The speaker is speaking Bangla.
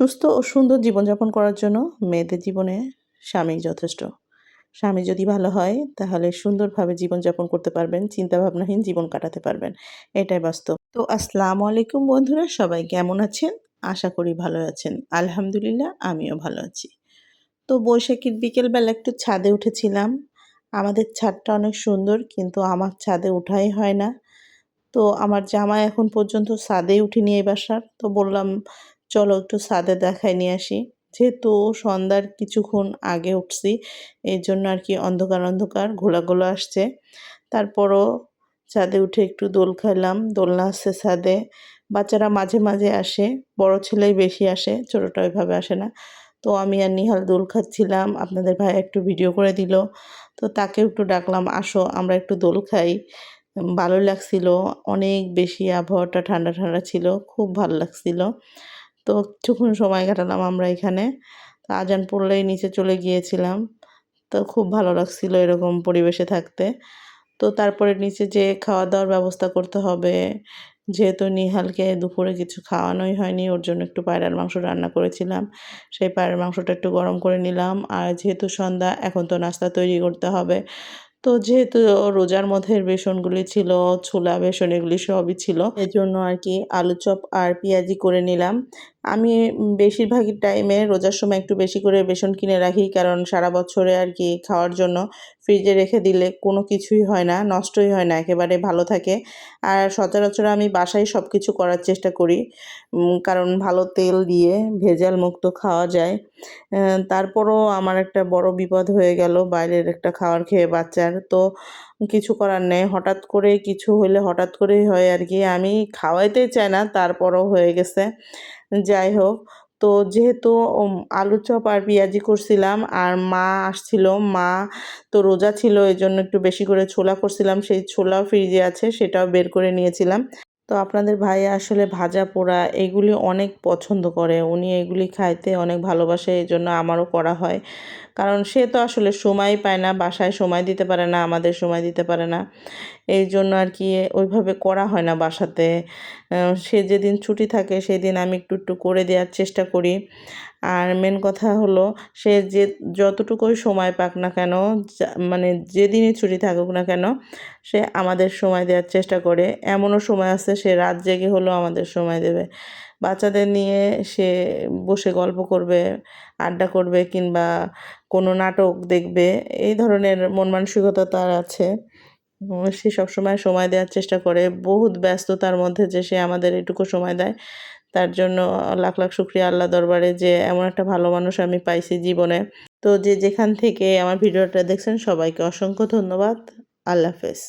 সুস্থ ও সুন্দর জীবনযাপন করার জন্য মেয়েদের জীবনে স্বামী যথেষ্ট। স্বামী যদি ভালো হয়, তাহলে সুন্দরভাবে জীবনযাপন করতে পারবেন, চিন্তাভাবনাহীন জীবন কাটাতে পারবেন। এটাই বাস্তব। তো আসসালামু আলাইকুম বন্ধুরা, সবাই কেমন আছেন? আশা করি ভালো আছেন। আলহামদুলিল্লাহ, আমিও ভালো আছি। তো বৈশাখীর বিকেলবেলা একটু ছাদে উঠেছিলাম। আমাদের ছাদটা অনেক সুন্দর, কিন্তু আমার ছাদে উঠাই হয় না। তো আমার জামা এখন পর্যন্ত ছাদেই উঠিনি এই বাসার। তো বললাম চলো একটু ছাদে দেখাই নিয়ে আসি। যেহেতু সন্ধ্যার কিছুক্ষণ আগে উঠছি, এই জন্য আর কি অন্ধকার অন্ধকার ঘোলাগুলো আসছে। তারপরও ছাদে উঠে একটু দোল খাইলাম, দোলনা আসছে ছাদে। বাচ্চারা মাঝে মাঝে আসে, বড় ছেলেই বেশি আসে, ছোটোটা ওইভাবে আসে না। তো আমি আর নিহাল দোল খাচ্ছিলাম, আপনাদের ভাই একটু ভিডিও করে দিল। তো তাকে একটু ডাকলাম, আসো, আমরা একটু দোল খাই। ভালো লাগছিল, অনেক বেশি আবহাওয়াটা ঠান্ডা ঠান্ডা ছিল, খুব ভালো লাগছিল। তো কিছুক্ষণ সময় কাটালাম আমরা এখানে। আজান পড়লেই নিচে চলে গিয়েছিলাম। তো খুব ভালো লাগছিল এরকম পরিবেশে থাকতে। তো তারপরে নিচে যে খাওয়া দাওয়ার ব্যবস্থা করতে হবে, যেহেতু নিহালকে দুপুরে কিছু খাওয়ানোই হয়নি, ওর জন্য একটু পায়রার মাংস রান্না করেছিলাম। সেই পায়রার মাংসটা একটু গরম করে নিলাম। আর যেহেতু সন্ধ্যা, এখন তো নাস্তা তৈরি করতে হবে। তো যেহেতু রোজার মধ্যে বেসনগুলি ছিল, ছোলা, বেসন এগুলি সবই ছিল, এজন্য আর কি আলু চপ আর পেঁয়াজি করে নিলাম। আমি বেশিরভাগই টাইমে রোজার সময় একটু বেশি করে বেসন কিনে রাখি, কারণ সারা বছরে আর কি খাওয়ার জন্য ফ্রিজে রেখে দিলে কোনো কিছুই হয় না, নষ্টই হয় না, একেবারে ভালো থাকে। আর সচরাচর আমি বাসায় সব কিছু করার চেষ্টা করি কারণ ভালো তেল দিয়ে ভেজাল মুক্ত খাওয়া যায়। তারপরও আমার একটা বড় বিপদ হয়ে গেল, বাইরের একটা খাবার খেয়ে বাচ্চার। তো কিছু করার নেই। হঠাৎ করে কিছু হলে হঠাৎ করেই হয় আর কি। আমি খাওয়াইতে চাই না, তারপরও হয়ে গেছে। যাই হোক, তো যেহেতু আলু চপ আর পেঁয়াজি করছিলাম আর মা আসছিল, মা তো রোজা ছিল এই জন্য একটু বেশি করে ছোলা করছিলাম। সেই ছোলাও ফ্রিজে আছে, সেটাও বের করে নিয়েছিলাম। তো আপনাদের ভাই আসলে ভাজা পোড়া এগুলি অনেক পছন্দ করে। উনি এগুলি খাইতে অনেক ভালোবাসে এই জন্য আমারও করা হয়। কারণ সে তো আসলে সময় পায় না, বাসায় সময় দিতে পারে না, আমাদের সময় দিতে পারে না। এই জন্য আর কি ওইভাবে করা হয় না বাসাতে। সে যেদিন ছুটি থাকে, সেদিন আমি একটু একটু করে দেওয়ার চেষ্টা করি। আর মেন কথা হলো, সে যে যতটুকুই সময় পাক না কেন মানে যেদিনই ছুটি থাকুক না কেন, সে আমাদের সময় দেওয়ার চেষ্টা করে। এমনও সময় আছে, সে রাত জেগে হলেও আমাদের সময় দেবে। বাচ্চাদের নিয়ে সে বসে গল্প করবে, আড্ডা করবে কিংবা কোনো নাটক দেখবে, এই ধরনের মন মানসিকতা তার আছে। সে সবসময় সময় দেওয়ার চেষ্টা করে। বহুত ব্যস্ততার মধ্যে যে সে আমাদের এটুকু সময় দেয় তার জন্য লাখ লাখ শুক্রিয়া আল্লাহ দরবারে যে এমন একটা ভালো মানুষ আমি পাইছি জীবনে। তো যে যেখান থেকে আমার ভিডিওটা দেখছেন, সবাইকে অসংখ্য ধন্যবাদ। আল্লাহ হাফেজ।